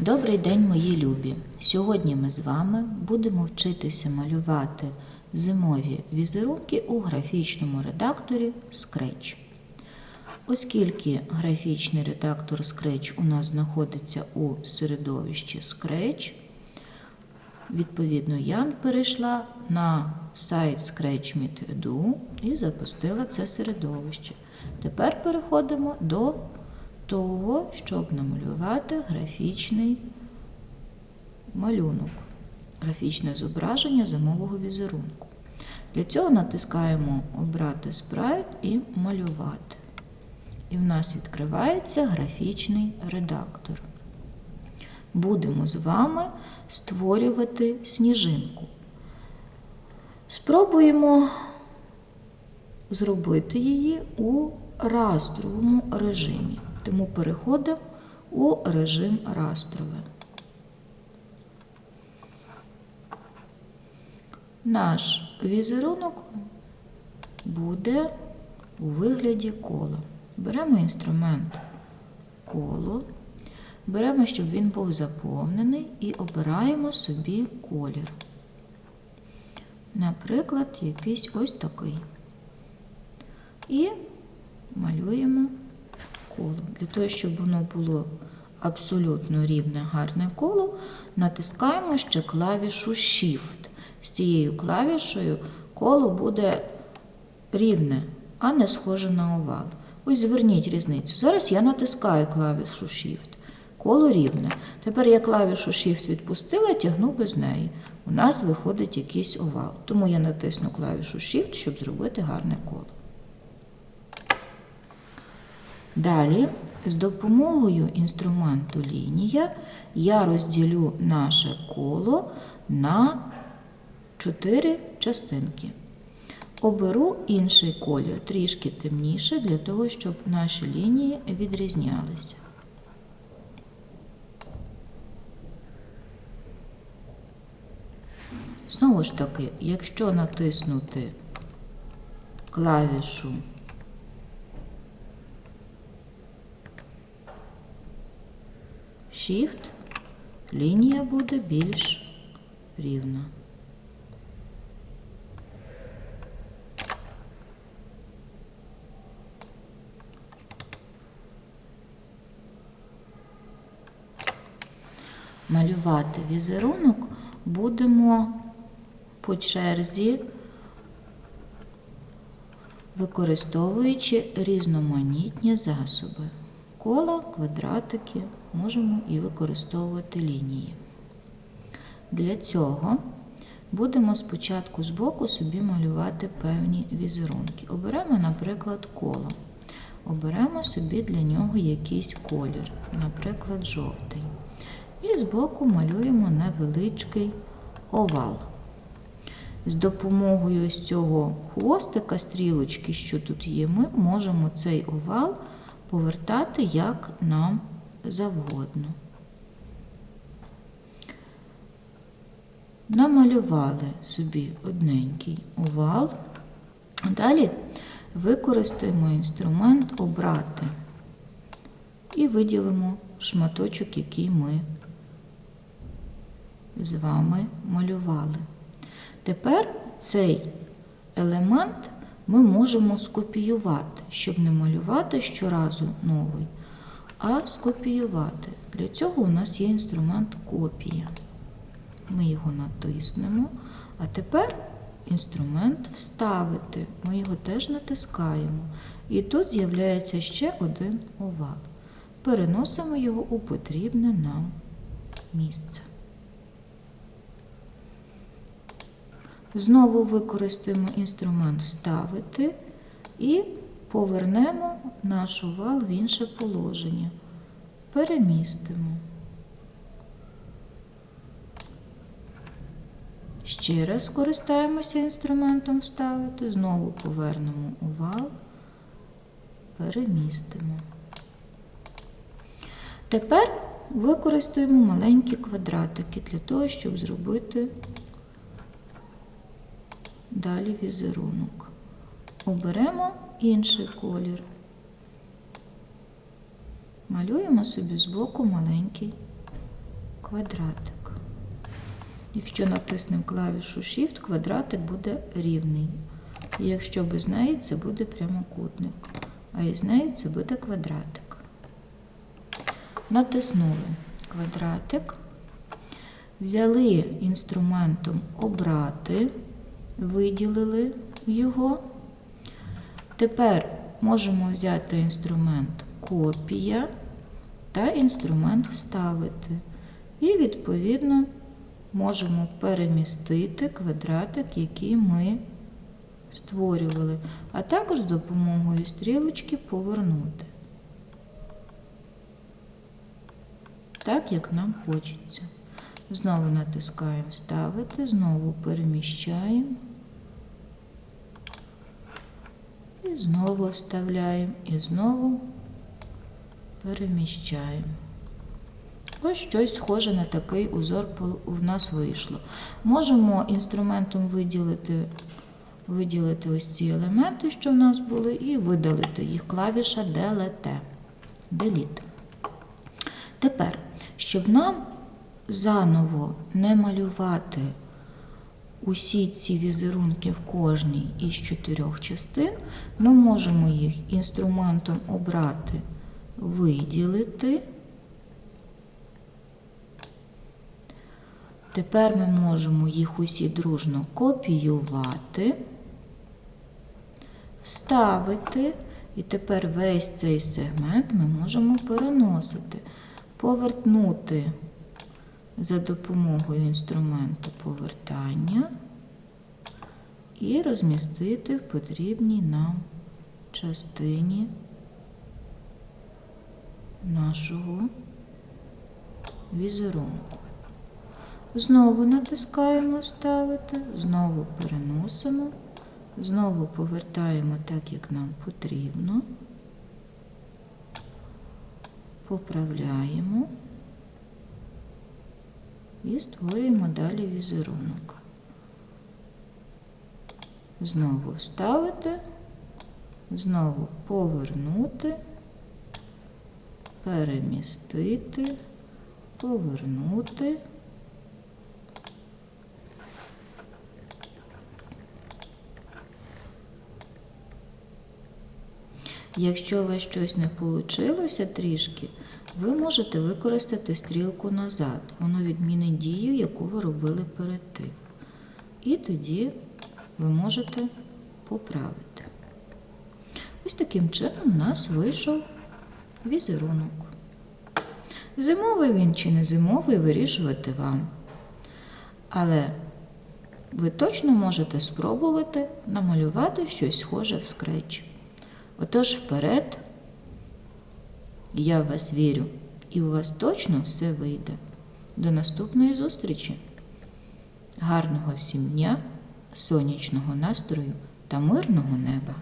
Добрий день, мої любі! Сьогодні ми з вами будемо вчитися малювати зимові візерунки у графічному редакторі Scratch. Оскільки графічний редактор Scratch у нас знаходиться у середовищі Scratch, відповідно, я перейшла на сайт Scratch.me.edu і запустила це середовище. Тепер переходимо до того, щоб намалювати графічний малюнок, графічне зображення зимового візерунку. Для цього натискаємо Обрати спрайт і малювати. І в нас відкривається графічний редактор. Будемо з вами створювати сніжинку. Спробуємо зробити її у растровому режимі. Тому переходимо у режим растрове. Наш візерунок буде у вигляді кола. Беремо інструмент коло, беремо, щоб він був заповнений, і обираємо собі колір. Наприклад, якийсь ось такий. І малюємо коло. Для того, щоб воно було абсолютно рівне, гарне коло, натискаємо ще клавішу Shift. З цією клавішою коло буде рівне, а не схоже на овал. Ось зверніть різницю. Зараз я натискаю клавішу Shift. Коло рівне. Тепер я клавішу Shift відпустила, тягну без неї. У нас виходить якийсь овал. Тому я натисну клавішу Shift, щоб зробити гарне коло. Далі, з допомогою інструменту лінія я розділю наше коло на чотири частинки. Оберу інший колір, трішки темніше, для того, щоб наші лінії відрізнялися. Знову ж таки, якщо натиснути клавішу Shift, лінія буде більш рівна. Малювати візерунок будемо по черзі, використовуючи різноманітні засоби. Кола, квадратики, можемо і використовувати лінії. Для цього будемо спочатку збоку собі малювати певні візерунки. Оберемо, наприклад, коло. Оберемо собі для нього якийсь колір, наприклад, жовтий. І збоку малюємо невеличкий овал. З допомогою ось цього хвостика, стрілочки, що тут є, ми можемо цей овал повертати як нам завгодно. Намалювали собі одненький овал. Далі використаємо інструмент обрати і виділимо шматочок, який ми з вами малювали. Тепер цей елемент ми можемо скопіювати, щоб не малювати щоразу новий, а скопіювати. Для цього у нас є інструмент копія. Ми його натиснемо, а тепер інструмент вставити. Ми його теж натискаємо. І тут з'являється ще один овал. Переносимо його у потрібне нам місце. Знову використаємо інструмент Вставити і повернемо наш овал в інше положення. Перемістимо. Ще раз скористаємося інструментом Вставити, знову повернемо овал, перемістимо. Тепер використаємо маленькі квадратики для того, щоб зробити далі візерунок. Оберемо інший колір. Малюємо собі збоку маленький квадратик. Якщо натиснемо клавішу Shift, квадратик буде рівний. І якщо без неї, це буде прямокутник. А із нею це буде квадратик. Натиснули квадратик. Взяли інструментом обрати, виділили його. Тепер можемо взяти інструмент копія та інструмент вставити. І, відповідно, можемо перемістити квадратик, який ми створювали, а також з допомогою стрілочки повернути. Так, як нам хочеться. Знову натискаємо Вставити, знову переміщаємо. І знову вставляємо, і знову переміщаємо. Ось щось схоже на такий узор у нас вийшло. Можемо інструментом виділити, виділити ось ці елементи, що в нас були, і видалити їх клавіша Delete. Delete. Тепер, щоб нам заново не малювати усі ці візерунки в кожній із чотирьох частин, ми можемо їх інструментом обрати, виділити. Тепер ми можемо їх усі дружно копіювати, вставити, і тепер весь цей сегмент ми можемо переносити, повернути за допомогою інструменту повертання і розмістити в потрібній нам частині нашого візерунку. Знову натискаємо Ставити, знову переносимо, знову повертаємо так, як нам потрібно, поправляємо і створюємо далі візерунок. Знову вставити, знову повернути, перемістити, повернути. Якщо у вас щось не вийшло трішки, ви можете використати стрілку назад. Воно відмінить дію, яку ви робили перед тим. І тоді ви можете поправити. Ось таким чином у нас вийшов візерунок. Зимовий він чи не зимовий вирішувати вам. Але ви точно можете спробувати намалювати щось схоже в скретч. Отож вперед, я в вас вірю, і у вас точно все вийде. До наступної зустрічі. Гарного всім дня, сонячного настрою та мирного неба!